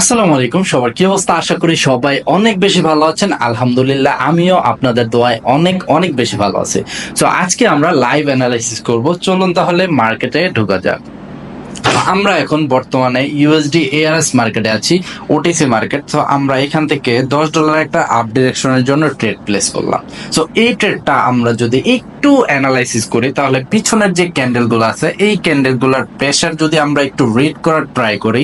আসসালামু আলাইকুম, সবার কি অবস্থা? আশা করি সবাই অনেক বেশি ভালো আছেন। আলহামদুলিল্লাহ, আমিও আপনাদের দোয়ায় অনেক অনেক বেশি ভালো আছি। তো আজকে আমরা লাইভ অ্যানালাইসিস করব। চলুন তাহলে মার্কেটে ঢোকা যাক। আমরা এখন বর্তমানে ইউএসডি এআরএস মার্কেটে আছি ওটিসি মার্কেট তো আমরা এখান থেকে দশ ডলার একটা আপ ডিরেকশনের জন্য ট্রেড প্লেস করলাম। তো এই ট্রেডটা আমরা যদি একটু অ্যানালাইসিস করি, তাহলে পিছনের যে ক্যান্ডেলগুলো আছে, এই ক্যান্ডেলগুলোর প্রেশার যদি আমরা একটু রিড করার ট্রাই করি,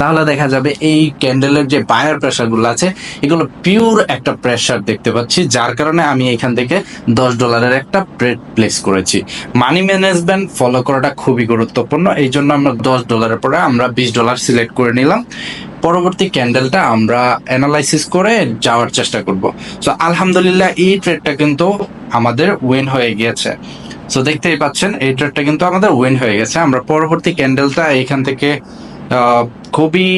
তাহলে দেখা যাবে এই ক্যান্ডেলের যে বায়ার প্রেশারগুলো আছে, এগুলো পিওর একটা প্রেশার দেখতে পাচ্ছি, যার কারণে আমি এখান থেকে দশ ডলারের একটা ট্রেড প্লেস করেছি। মানি ম্যানেজমেন্ট ফলো করাটা খুবই গুরুত্বপূর্ণ, এই জন্য আমরা দশ ডলারের পরে আমরা বিশ ডলার সিলেক্ট করে নিলাম। পরবর্তী ক্যান্ডেলটা আমরা অ্যানালাইসিস করে যাওয়ার চেষ্টা করব। সো আলহামদুলিল্লাহ, এই ট্রেডটা কিন্তু আমাদের উইন হয়ে গিয়েছে। সো দেখতেই পাচ্ছেন, এই ট্রেডটা কিন্তু আমাদের উইন হয়ে গেছে। আমরা পরবর্তী ক্যান্ডেলটা এখান থেকে খুবই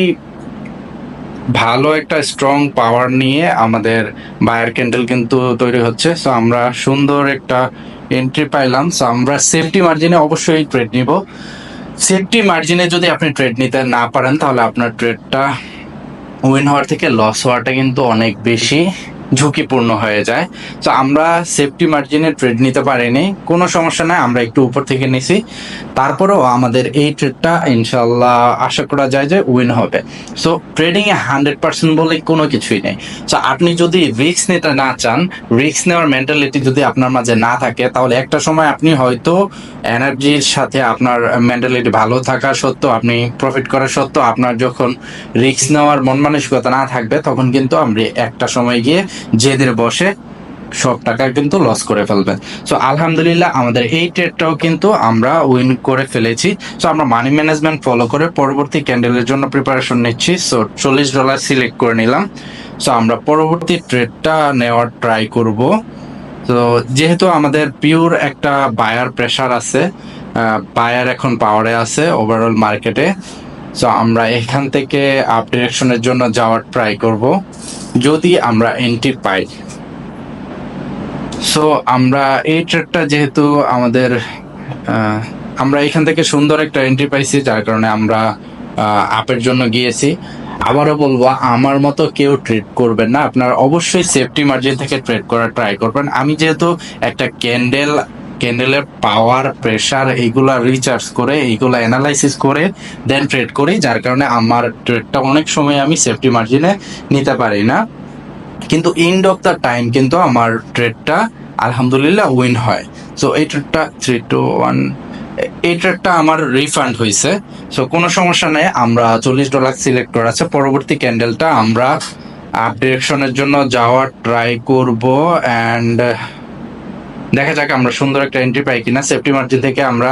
ভালো একটা স্ট্রং পাওয়ার নিয়ে আমাদের বায়ার ক্যান্ডেল কিন্তু তৈরি হচ্ছে। সো আমরা সুন্দর একটা এন্ট্রি পাইলাম। সো আমরা সেফটি মার্জিনে অবশ্যই ট্রেড নিব। সেফটি মার্জিনে যদি আপনি ট্রেড নিতে না পারেন, তাহলে আপনার ট্রেডটা উইন হওয়ার থেকে লস হওয়াটা কিন্তু অনেক বেশি। ঝুঁকিপূর্ণ হয়ে যায়। তো আমরা সেফটি মার্জিনে ট্রেড নিতে পারিনি। কোনো সমস্যা নাই, আমরা একটু উপর থেকে নিছি। তারপরেও আমাদের এই ট্রেডটা ইনশাল্লাহ আশা করা যায় যে উইন হবে। সো ট্রেডিং এ হান্ড্রেড পার্সেন্ট বলে কোনো কিছুই নেই। সো আপনি যদি রিস্ক নিতে না চান রিস্ক নেওয়ার মেন্টালিটি যদি আপনার মাঝে না থাকে, তাহলে একটা সময় আপনি হয়তো এনার্জির সাথে আপনার মেন্টালিটি ভালো থাকা সত্ত্বেও, আপনি প্রফিট করা সত্ত্বেও, আপনার যখন রিস্ক নেওয়ার মন মানসিকতা না থাকবে, তখন কিন্তু আপনি একটা সময় গিয়ে জেদের বসে সব টাকা কিন্তু লস করে ফেলবেন সো আলহামদুলিল্লাহ আমাদের এই ট্রেডটাও কিন্তু আমরা উইন করে ফেলেছি। সো আমরা মানি ম্যানেজমেন্ট ফলো করে পরবর্তী ক্যান্ডেলের জন্য প্রিপারেশন নিচ্ছি। সো চল্লিশ ডলার সিলেক্ট করে নিলাম। সো আমরা পরবর্তী ট্রেডটা নেওয়ার ট্রাই করব। তো যেহেতু আমাদের পিওর একটা বায়ার প্রেশার আছে বায়ার এখন পাওয়ারে আছে ওভারঅল মার্কেটে সো আমরা এখান থেকে আপ ডিরেকশনের জন্য যাওয়ার ট্রাই করব, যদি আমরা এন্ট্রি পাই। সো আমরা এই ট্রেডটা যেহেতু আমাদের আমরা এখান থেকে সুন্দর একটা এন্ট্রি পাইছি, যার কারণে আমরা আপের জন্য গিয়েছি। আবারও বলব, আমার মতো কেউ ট্রেড করবেন না। আপনার অবশ্যই সেফটি মার্জিন থেকে ট্রেড করার ট্রাই করবেন। আমি যেহেতু একটা ক্যান্ডেল ক্যান্ডেলের পাওয়ার প্রেশার এইগুলা রিচার্জ করে, এইগুলা অ্যানালাইসিস করে দেন ট্রেড করি, যার কারণে আমার ট্রেডটা অনেক সময় আমি সেফটি মার্জিনে নিতে পারি না। কিন্তু এন্ড অফ দ্য টাইম কিন্তু আমার ট্রেডটা আলহামদুলিল্লাহ উইন হয়। সো এই ট্রেডটা থ্রি টু ওয়ান এই ট্রেডটা আমার রিফান্ড হয়েছে সো কোনো সমস্যা নেই, আমরা চল্লিশ ডলার সিলেক্ট করা আছে, পরবর্তী ক্যান্ডেলটা আমরা আপ ডিরেকশনের জন্য যাওয়ার ট্রাই করব অ্যান্ড দেখা যাক আমরা সুন্দর একটা এন্ট্রি পাই কিনা। সেফটি মার্জিন থেকে আমরা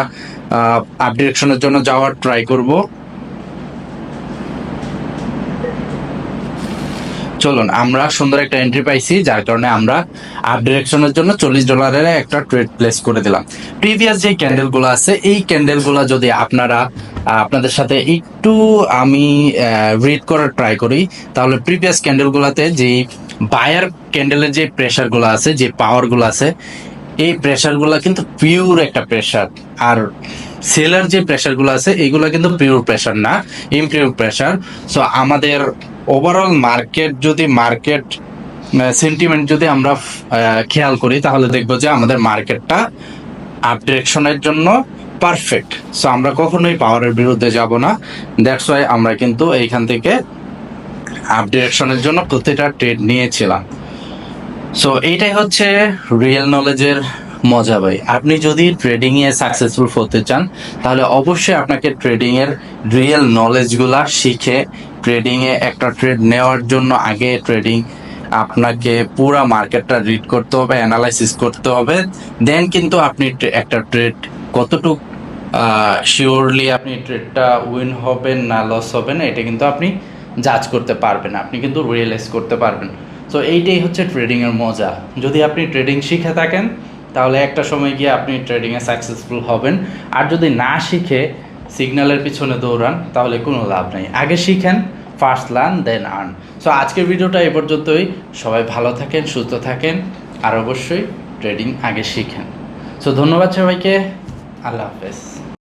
আপ ডিরেকশনের জন্য যাওয়ার ট্রাই করব। চলুন, আমরা সুন্দর একটা এন্ট্রি পাইছি, যার কারণে আমরা আপ ডিরেকশনের জন্য চল্লিশ ডলারের একটা ট্রেড প্লেস করে দিলাম। প্রিভিয়াস যে ক্যান্ডেলগুলো আছে, এই ক্যান্ডেলগুলো যদি আপনারা আপনাদের সাথে একটু আমি রিড করার ট্রাই করি, তাহলে প্রিভিয়াস ক্যান্ডেল গুলাতে যে বায়ার ক্যান্ডেলের যে প্রেশারগুলো আছে, যে পাওয়ারগুলো আছে এই প্রেশারগুলা কিন্তু পিওর একটা প্রেশার আর সেলার যে প্রেশারগুলো আছে, এগুলো কিন্তু পিওর প্রেশার না ইমপিওর প্রেশার সো আমাদের ওভারঅল মার্কেট যদি মার্কেট সেন্টিমেন্ট যদি আমরা খেয়াল করি, তাহলে দেখব যে আমাদের মার্কেটটা আপ ডিরেকশনের জন্য পারফেক্ট সো আমরা কখনোই পাওয়ারের বিরুদ্ধে যাব না। দ্যাটস ওয়াই আমরা কিন্তু এইখান থেকে আপ ডিরেকশনের জন্য প্রতিটা ট্রেড নিয়েছিলাম। সো এইটাই হচ্ছে রিয়েল নলেজের মজা ভাই। আপনি যদি ট্রেডিং এ সাকসেসফুল হতে চান, তাহলে অবশ্যই আপনাকে ট্রেডিং এর রিয়েল নলেজগুলা শিখে ট্রেডিং এ একটা ট্রেড নেওয়ার জন্য আগে ট্রেডিং আপনাকে পুরো মার্কেটটা রিড করতে হবে অ্যানালাইসিস করতে হবে। দেন কিন্তু আপনি একটা ট্রেড কতটুক শিওরলি আপনি ট্রেডটা উইন হবেন না লস হবেন, এটা কিন্তু আপনি জাজ করতে পারবেন আপনি কিন্তু রিয়েলাইজ করতে পারবেন তো এইটাই হচ্ছে ট্রেডিংয়ের মজা। যদি আপনি ট্রেডিং শিখে থাকেন, তাহলে একটা সময় গিয়ে আপনি ট্রেডিংয়ে সাকসেসফুল হবেন। আর যদি না শিখে সিগন্যালের পিছনে দৌড়ান, তাহলে কোনো লাভ নেই। আগে শিখেন first learn then earn so আজকের ভিডিওটা এ পর্যন্তই। সবাই ভালো থাকেন, সুস্থ থাকেন, আর অবশ্যই ট্রেডিং আগে শিখেন। সো ধন্যবাদ সবাইকে। আল্লাহ হাফেজ।